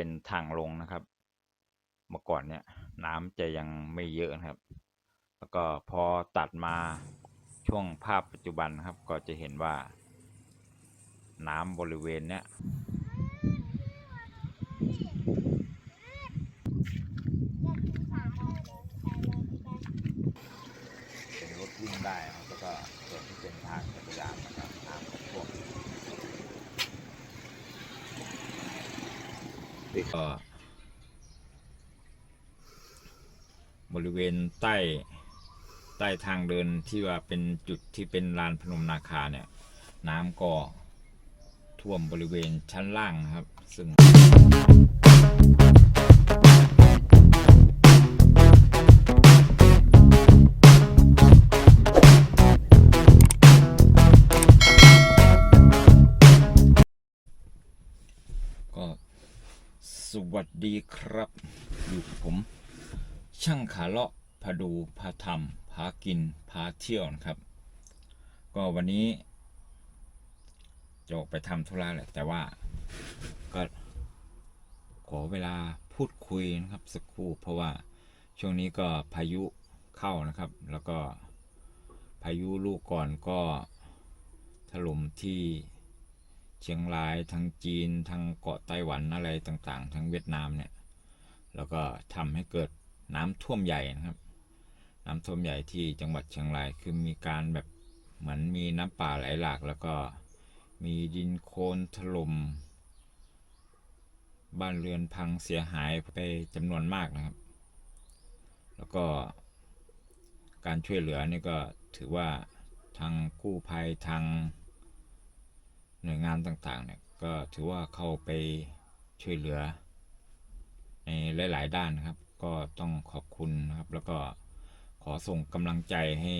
เป็นทางลงนะครับ เมื่อก่อนเนี่ยน้ำจะยังไม่เยอะนะครับ แล้วก็พอตัดมาช่วงภาพปัจจุบันนะครับ ก็จะเห็นว่า น้ำบริเวณเนี้ย เป็นรถวิ่งได้นะครับแล้วก็ส่วนที่เป็นทางจักรยานนะครับน้ำก็ท่วม ก็บริเวณใต้ใต้ทางเดินที่ว่าเป็นจุดที่เป็นลานพนมนาคาเนี่ย น้ำก็ท่วมบริเวณชั้นล่างนะครับ ซึ่ง วัสดีครับ อยู่กับผม ช่างขาเลาะพาดูพาทำพากินพาเที่ยวนะครับ ก็วันนี้จะออกไปทำธุระแหละ แต่ว่าก็ขอเวลาพูดคุยนะครับสักครู่เพราะว่าช่วงนี้ก็พายุเข้านะครับ แล้วก็พายุลูกก่อนก็ถล่มที่ เชียงรายทางจีนทางเกาะไต้หวันอะไรต่างๆทั้งเวียดนามเนี่ยแล้วก็ทำให้เกิดน้ำท่วมใหญ่นะครับ น้ำท่วมใหญ่ที่จังหวัดเชียงรายคือมีการแบบเหมือนมีน้ำป่าไหลหลาก แล้วก็มีดินโคลนถล่มบ้านเรือนพังเสียหายไปจำนวนมากนะครับ แล้วก็การช่วยเหลือนี่ก็ถือว่าทางกู้ภัยทาง น่วยงานต่างๆเนี่ยก็ถือว่าเข้าไปช่วยเหลือ ในหลาย ๆ ด้านนะครับ ก็ต้องขอบคุณนะครับ แล้วก็ขอส่งกำลังใจให้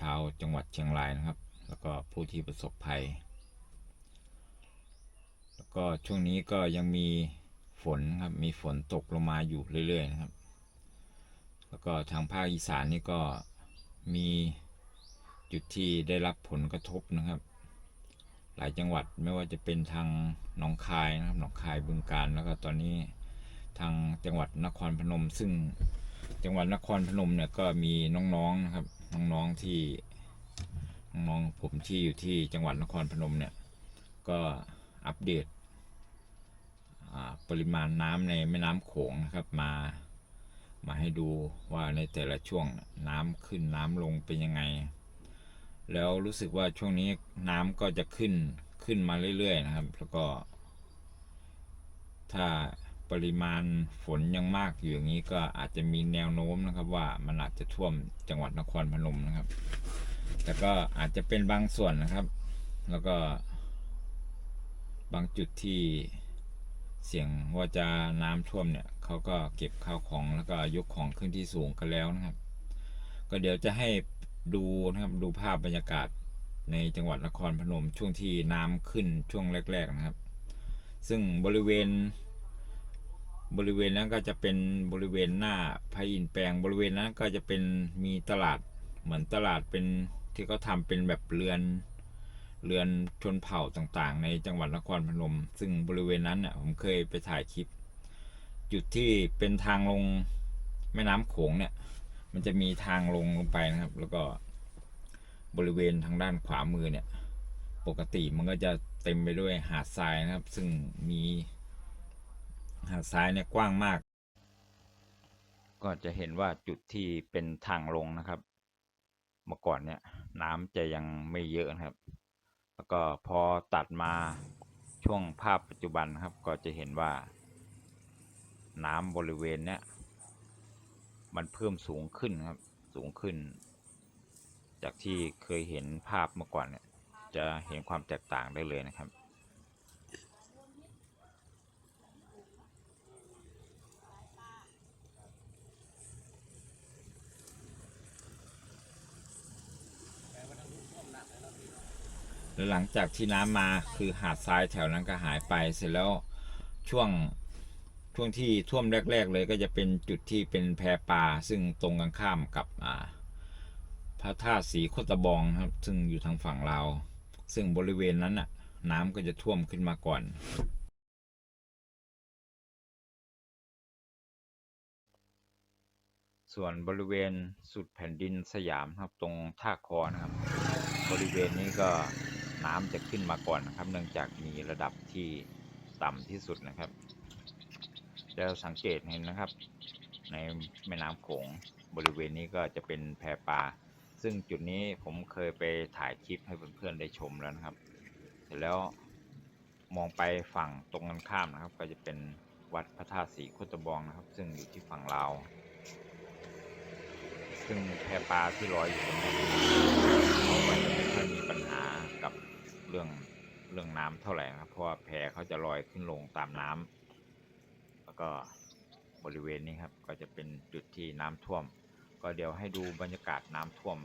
ชาวจังหวัดเชียงรายนะครับ แล้วก็ผู้ที่ประสบภัย แล้วก็ช่วงนี้ก็ยังมีฝนครับมีฝนตกลงมาอยู่เรื่อย ๆ นะครับ แล้วก็ทางภาคอีสานนี่ก็มีจุดที่ได้รับผลกระทบนะครับ หลายจังหวัดไม่ว่าจะเป็นทางหนองคายนะครับหนองคายบึงการแล้วก็ตอนนี้ทางจังหวัดนครพนม ซึ่งจังหวัดนครพนมเนี่ยก็มีน้องๆนะครับน้องๆที่น้องๆผมที่อยู่ที่จังหวัดนครพนมเนี่ยก็อัปเดตปริมาณน้ำในแม่น้ำโขงนะครับมามาให้ดูว่าในแต่ละช่วงน้ำขึ้นน้ำลงเป็นยังไง แล้วรู้สึกว่าช่วงนี้น้ำก็จะขึ้นขึ้นมาเรื่อยๆนะครับ แล้วก็ ถ้าปริมาณฝนยังมากอยู่อย่างนี้ก็อาจจะมีแนวโน้มนะครับ ว่ามันอาจจะท่วมจังหวัดนครพนมนะครับ แต่ก็อาจจะเป็นบางส่วนนะครับ แล้วก็ บางจุดที่เสี่ยงว่าจะน้ำท่วมเนี่ยเขาก็เก็บข้าวของแล้วก็ยกของขึ้นที่สูงกันแล้วนะครับ ก็เดี๋ยวจะให้ ดูนะครับดูภาพบรรยากาศในจังหวัดนครพนมช่วงที่น้ำขึ้นช่วงแรก ๆนะครับ ซึ่งบริเวณ บริเวณนั้นก็จะเป็นบริเวณหน้าพระอินแปลงบริเวณนั้นก็จะเป็นมีตลาดเหมือนตลาดเป็นที่เขาทำเป็นแบบเรือนเรือนชนเผ่าต่างๆ ในจังหวัดนครพนม ซึ่งบริเวณนั้นเนี่ยผมเคยไปถ่ายคลิป จุดที่เป็นทางลงแม่น้ำโขงเนี่ย มันจะมีทางลงลงไปนะครับ แล้วก็บริเวณทางด้านขวามือเนี่ย ปกติมันก็จะเต็มไปด้วยหาดทรายนะครับ ซึ่งมีหาดทรายเนี่ยกว้างมาก ก็จะเห็นว่าจุดที่เป็นทางลงนะครับ เมื่อก่อนเนี่ย น้ำจะยังไม่เยอะนะครับ แล้วก็พอตัดมาช่วงภาพปัจจุบันครับ ก็จะเห็นว่า น้ำบริเวณเนี้ย มันเพิ่มสูงขึ้นครับ สูงขึ้น จากที่เคยเห็นภาพเมื่อก่อนเนี่ยจะเห็นความแตกต่างได้เลยนะครับ แล้วหลังจากที่น้ำมาคือหาดทรายแถวนั้นก็หายไปเสร็จแล้วช่วง ช่วงที่ท่วมแรก ๆ เลยก็จะเป็นจุดที่เป็นแพปลาซึ่งตรงกันข้ามกับพระธาตุสีโคตบองครับ ซึ่งอยู่ทางฝั่งเราซึ่งบริเวณนั้นน่ะ น้ำก็จะท่วมขึ้นมาก่อนส่วนบริเวณสุดแผ่นดินสยามครับตรงท่าคอนะครับ บริเวณนี้ก็น้ำจะขึ้นมาก่อนนะครับ เนื่องจากมีระดับที่ต่ำที่สุดนะครับ แล้วสังเกตเห็นนะครับ ในแม่น้ำโขงบริเวณนี้ก็จะเป็นแพปลา ซึ่งจุดนี้ผมเคยไปถ่ายคลิปให้เพื่อนๆได้ชมแล้วนะครับเสร็จแล้วมองไปฝั่งตรงกันข้ามนะครับ ก็จะเป็นวัดพระธาตุศรีโคตบองนะครับ ซึ่งอยู่ที่ฝั่งลาว ซึ่งแพปลาที่ลอยอยู่ตรงนี้เขาก็จะไม่ค่อยมีปัญหากับเรื่องเรื่องน้ำเท่าไหร่นะครับเพราะว่าแพเขาจะลอยขึ้นลงตามน้ำ แล้วก็บริเวณนี้ครับก็จะเป็นจุดที่น้ำท่วม ก็เดี๋ยวให้ดูบรรยากาศน้ำท่วม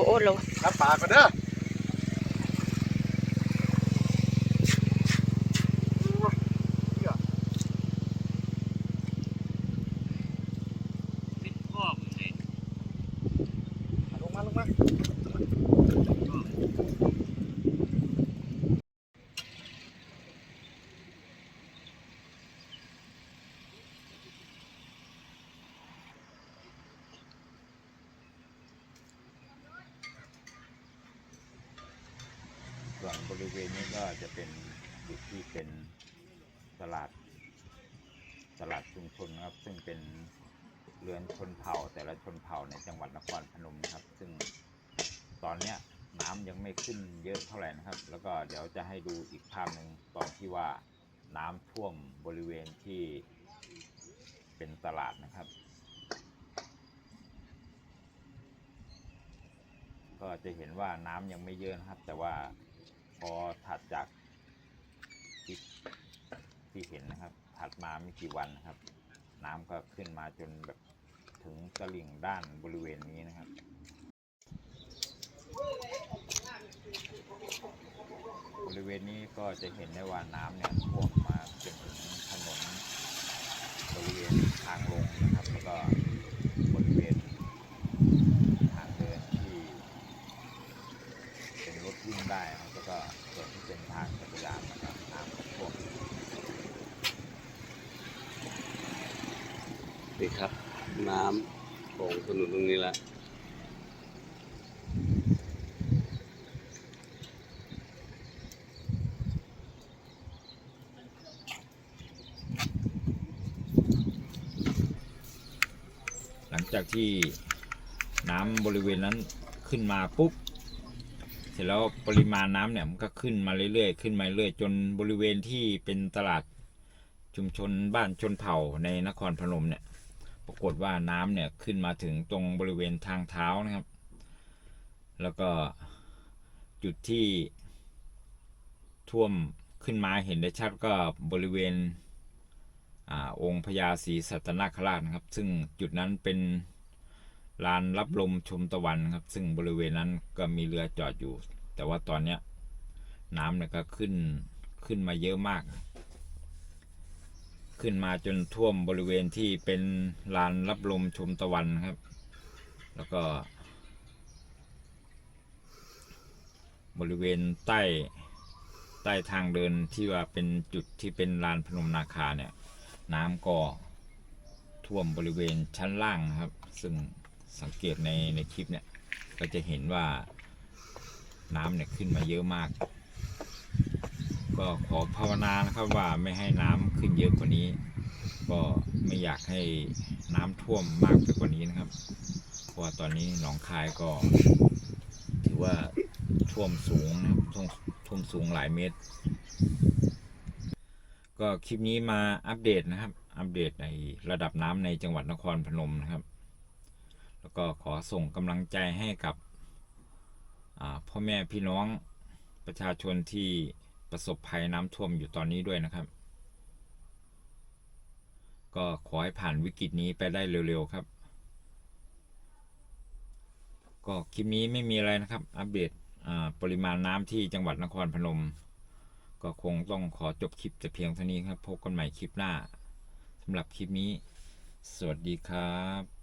โอ้โอ้ลงรับปากกันเด้อลงมาลงมา วนบริเวณนี้ก็จะเป็นจุดที่เป็นตลาดตลาดชุมชนนะครับ ซึ่งเป็นเรือนชนเผ่าแต่ละชนเผ่าในจังหวัดนครพนมนะครับ ซึ่งตอนเนี้ยน้ำยังไม่ขึ้นเยอะเท่าไหร่นะครับ แล้วก็เดี๋ยวจะให้ดูอีกภาพหนึ่งตอนที่ว่าน้ำท่วมบริเวณที่เป็นตลาดนะครับ ก็จะเห็นว่าน้ำยังไม่เยอะนะครับ แต่ว่า พอถัดจากที่ที่เห็นนะครับ ถัดมาไม่กี่วันนะครับ น้ำก็ขึ้นมาจนแบบถึงตลิ่งด้านบริเวณนี้นะครับบริเวณนี้ก็จะเห็นได้ว่าน้ำเนี่ยท่วมมาจนถึงถนนบริเวณทางลงนะครับแล้วก็บริเวณทางเดินที่ เป็นรถวิ่งได้นะครับแล้วก็ส่วนที่เป็นทางจักรยานนะครับน้ำก็ท่วม นี่ครับ น้ำ ของถนนตรงนี้ละหลังจากที่น้ำบริเวณนั้นขึ้นมาปุ๊บ เสร็จแล้วปริมาณน้ำเนี่ยมันก็ขึ้นมาเรื่อยๆ ขึ้นมาเรื่อยๆจนบริเวณที่เป็นตลาดชุมชนบ้านชนเผ่าในนครพนมเนี่ยากฏว่าน้ำเนี่ยขึ้นมาถึงตรงบริเวณทางเท้านะครับ แล้วก็จุดที่ท่วมขึ้นมาเห็นได้ชัดก็บริเวณอองค์พญาศรีสัตนคราชนะครับ ซึ่งจุดนั้นเป็นลานรับลมชมตะวันครับ ซึ่งบริเวณนั้นก็มีเรือจอดอยู่ แต่ว่าตอนเนี้ยน้ำเนี่ยก็ขึ้นขึ้นมาเยอะมาก ขึ้นมาจนท่วมบริเวณที่เป็นลานรับลมชมตะวันครับ แล้วก็ บริเวณใต้ใต้ทางเดินที่ว่าเป็นจุดที่เป็นลานพนมนาคาเนี่ย น้ำก็ท่วมบริเวณชั้นล่างครับ ซึ่งสังเกตในในคลิปเนี่ย ก็จะเห็นว่าน้ำเนี่ยขึ้นมาเยอะมาก ก็ขอภาวนานะครับว่าไม่ให้น้ำขึ้นเยอะกว่านี้ ก็ไม่อยากให้น้ำท่วมมากไปกว่านี้นะครับ เพราะว่าตอนนี้หนองคายก็ ถือว่าท่วมสูงนะท่วมท่วมสูงหลายเมตร ก็คลิปนี้มาอัปเดตนะครับ อัปเดตในระดับน้ำในจังหวัดนครพนมนะครับ แล้วก็ขอส่งกำลังใจให้กับพ่อแม่พี่น้องประชาชนที่ ประสบภัยน้ำท่วมอยู่ตอนนี้ด้วยนะครับ ก็ขอให้ผ่านวิกฤตนี้ไปได้เร็วๆครับ ก็คลิปนี้ไม่มีอะไรนะครับ อัปเดตปริมาณน้ำที่จังหวัดนครพนม ก็คงต้องขอจบคลิปแต่เพียงเท่านี้ครับ พบกันใหม่คลิปหน้าสำหรับคลิปนี้ สวัสดีครับ